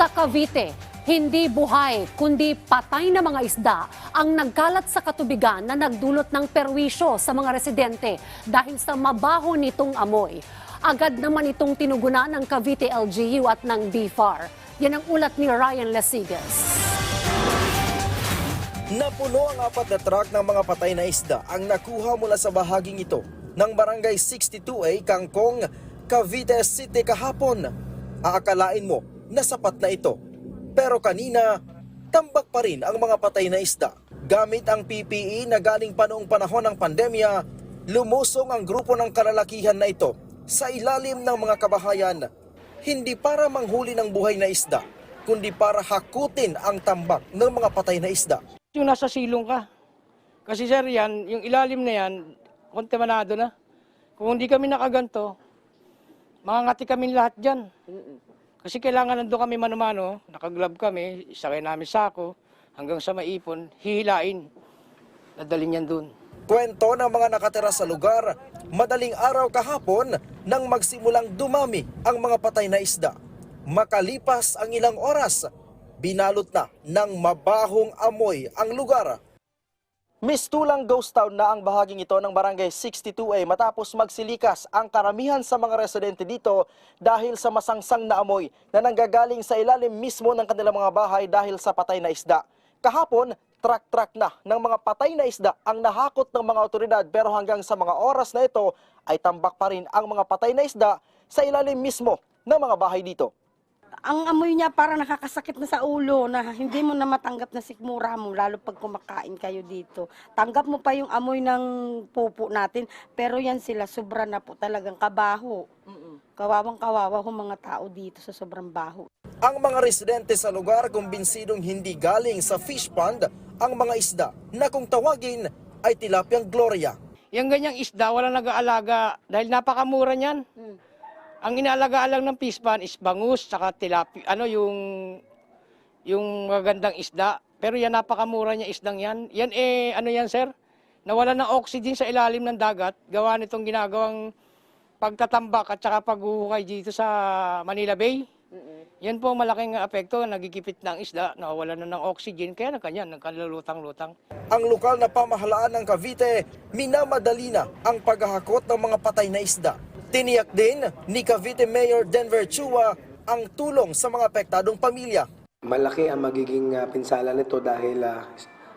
Sa Cavite, hindi buhay kundi patay na mga isda ang nagkalat sa katubigan na nagdulot ng perwisyo sa mga residente dahil sa mabaho nitong amoy. Agad naman itong tinugunan ng Cavite LGU at ng BFAR. Yan ang ulat ni Ryan Lasigas. Napuno ang apat na truck ng mga patay na isda ang nakuha mula sa bahaging ito ng Barangay 62A, Kangkong, Cavite City kahapon. Aakalain mo na sapat na ito. Pero kanina, tambak pa rin ang mga patay na isda. Gamit ang PPE na galing pa noong panahon ng pandemya, lumusong ang grupo ng kalalakihan na ito sa ilalim ng mga kabahayan. Hindi para manghuli ng buhay na isda, kundi para hakutin ang tambak ng mga patay na isda. Yung nasa silong ka. Kasi sir, yan, yung ilalim na yan, kontaminado na. Kung hindi kami nakaganto, mangangati kami lahat dyan. Kasi kailangan nandun kami manumano, nakaglove kami, isakay namin sako, hanggang sa maipon, hihilain. Nadalin yan dun. Kwento ng mga nakatira sa lugar, madaling araw kahapon nang magsimulang dumami ang mga patay na isda. Makalipas ang ilang oras, binalot na ng mabahong amoy ang lugar. Mistulang ghost town na ang bahaging ito ng Barangay 62A matapos magsilikas ang karamihan sa mga residente dito dahil sa masangsang na amoy na nanggagaling sa ilalim mismo ng kanilang mga bahay dahil sa patay na isda. Kahapon, truck-truck na ng mga patay na isda ang nahakot ng mga otoridad pero hanggang sa mga oras na ito ay tambak pa rin ang mga patay na isda sa ilalim mismo ng mga bahay dito. Ang amoy niya parang nakakasakit na sa ulo na hindi mo na matanggap na sikmura mo lalo pag kumakain kayo dito. Tanggap mo pa yung amoy ng pupo natin pero yan sila sobra na po talagang kabaho. Kawawang kawawa ho mga tao dito sa sobrang baho. Ang mga residente sa lugar kumbinsidong hindi galing sa fish pond ang mga isda na kung tawagin ay tilapiyang gloria. Yung ganyang isda, wala nag-aalaga dahil napakamura niyan. Ang inaalagaan lang ng fish pan is bangus, saka tilapi, ano yung yung magandang isda. Pero yan napakamura niya isdang yan. Yan eh, ano yan sir? Nawala ng oxygen sa ilalim ng dagat. Gawa nitong ginagawang pagtatambak at saka paghuhukay dito sa Manila Bay. Yan po ang malaking apekto, nagigipit na ang isda, nawawala na ng oxygen, kaya nagkanyan, nagkalulutang-lutang. Ang lokal na pamahalaan ng Cavite, minamadali na ang paghahakot ng mga patay na isda. Tiniyak din ni Cavite Mayor Denver Chua ang tulong sa mga apektadong pamilya. Malaki ang magiging ah, pinsala nito dahil ah,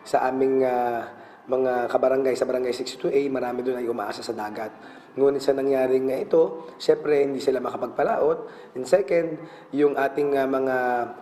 sa aming ah, mga kabarangay sa barangay 62A, marami doon ay umaasa sa dagat. Ngunit sa nangyaring ito, syempre hindi sila makapagpalaot. And second, yung ating ah, mga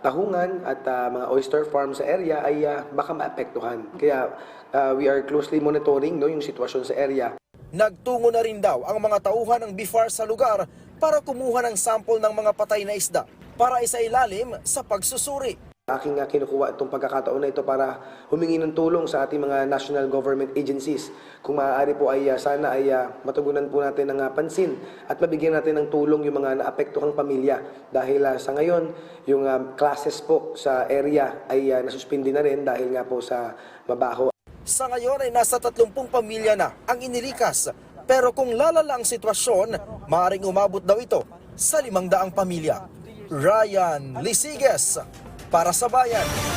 tahungan at ah, mga oyster farm sa area ay ah, baka maapektuhan. Kaya ah, we are closely monitoring no, yung sitwasyon sa area. Nagtungo na rin daw ang mga tauhan ng BIFAR sa lugar para kumuha ng sample ng mga patay na isda para isailalim sa pagsusuri. Aking nga kinukuha itong pagkakataon na ito para humingi ng tulong sa ating mga national government agencies. Kung maaari po ay ah, sana ay ah, matugunan po natin ng ah, pansin at mabigyan natin ng tulong yung mga naapektuhang pamilya. Dahil ah, sa ngayon, yung ah, classes po sa area ay ah, nasuspindi na rin dahil nga po sa mabaho Sa ngayon ay nasa 30 pamilya na ang inilikas. Pero kung lalala ang sitwasyon, maaaring umabot daw ito sa 500 pamilya. Ryan Lisiges para sa bayan.